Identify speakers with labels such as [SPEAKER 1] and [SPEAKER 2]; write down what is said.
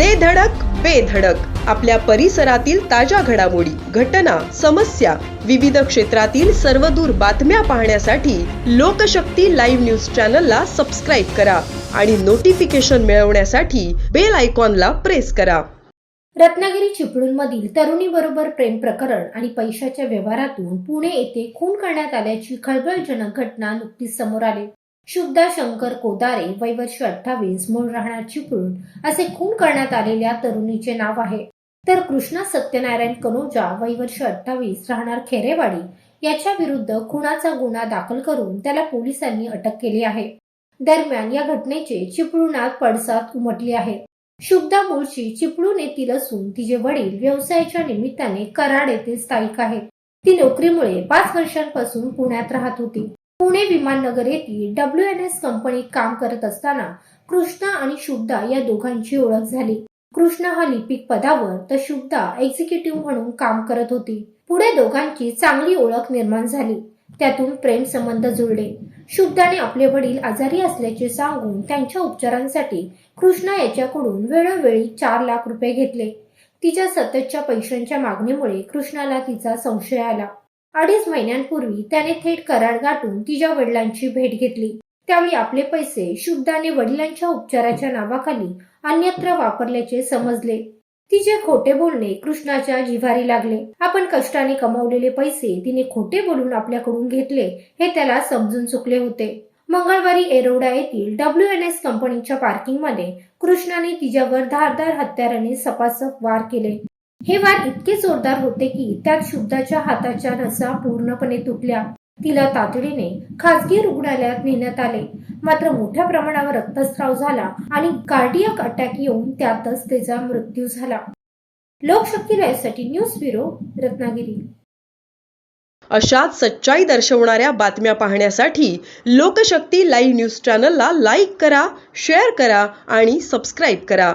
[SPEAKER 1] दे धडक बेधडक आपल्या परिसरातील ताज्या घडामोडी घटना समस्या विविध क्षेत्रातील सर्वदूर बातम्या पाहण्यासाठी लोकशक्ती लाईव्ह न्यूज चॅनलला सबस्क्राईब करा आणि नोटिफिकेशन मिळवण्यासाठी बेल आयकॉनला प्रेस करा.
[SPEAKER 2] रत्नागिरी चिपळूणमधील तरुणीबरोबर प्रेम प्रकरण आणि पैशाच्या व्यवहारातून पुणे येथे खून करण्यात आल्याची खळबळजनक घटना नुकतीच समोर आली. शुभदा शंकर कोदारे वय वर्ष अठ्ठावीस मूळ राहणार चिपळूण असे खून करण्यात आलेल्या तरुणीचे नाव आहे. तर कृष्णा सत्यनारायण कनोजा वय वर्ष अठ्ठावीस राहणार खेरेवाडी याच्या विरुद्ध खुनाचा गुन्हा दाखल करून त्याला पोलिसांनी अटक केली आहे. दरम्यान या घटनेचे चिपळूणात पडसाद उमटली आहे. शुभदा मुळशी चिपळूण येथील असून तिचे वडील व्यवसायाच्या निमित्ताने कराड येथे स्थायिक आहेत. ती नोकरीमुळे पाच वर्षांपासून पुण्यात राहत होती. पुणे विमाननगर येथील डब्ल्यू एन एस कंपनीत काम करत असताना कृष्णा आणि शुभदा या दोघांची ओळख झाली. कृष्णा हा लिपिक पदावर तर शुभदा एक्झिक्युटिव्ह म्हणून काम करत होती. पुढे दोघांची चांगली ओळख निर्माण झाली. त्यातून प्रेम संबंध जुळले. शुभदाने आपले वडील आजारी असल्याचे सांगून त्यांच्या उपचारांसाठी कृष्णा याच्याकडून वेळोवेळी चार लाख रुपये घेतले. तिच्या सततच्या पैशांच्या मागणीमुळे कृष्णाला तिचा संशय आला. अडीच महिन्यांपूर्वी त्याने थेट करार गाठून तिच्या वडिलांची भेट घेतली. त्यावेळी आपले पैसे शुभदाने वडिलांच्या उपचाराच्या नावाखाली अन्यत्र वापरल्याचे समजले. तिचे खोटे बोलणे कृष्णाच्या जिव्हारी लागले. आपण कष्टाने कमावलेले पैसे तिने खोटे बोलून आपल्याकडून घेतले हे त्याला समजून चुकले होते. मंगळवारी एरोडा येथील डब्ल्यू एन एस कंपनीच्या पार्किंगमध्ये कृष्णाने तिच्यावर धारदार हत्याराने सपासप वार केले. हे वार इतके जोरदार होते की त्यात शुद्धाच्या हाताच्या नसा पूर्णपणे तुटल्या. तिला तातडीने खासगी रुग्णालयात नेण्यात आले. मात्र मोठ्या प्रमाणावर रक्तस्राव झाला आणि कार्डियक अटॅक येऊन त्यातच तिचा मृत्यू झाला. लोकशक्ती लाईव्हसाठी न्यूज ब्युरो रत्नागिरी.
[SPEAKER 1] अशाच सच्चाई दर्शवणाऱ्या बातम्या पाहण्यासाठी लोकशक्ती लाईव्ह न्यूज चॅनलला लाईक करा शेअर करा आणि सबस्क्राईब करा.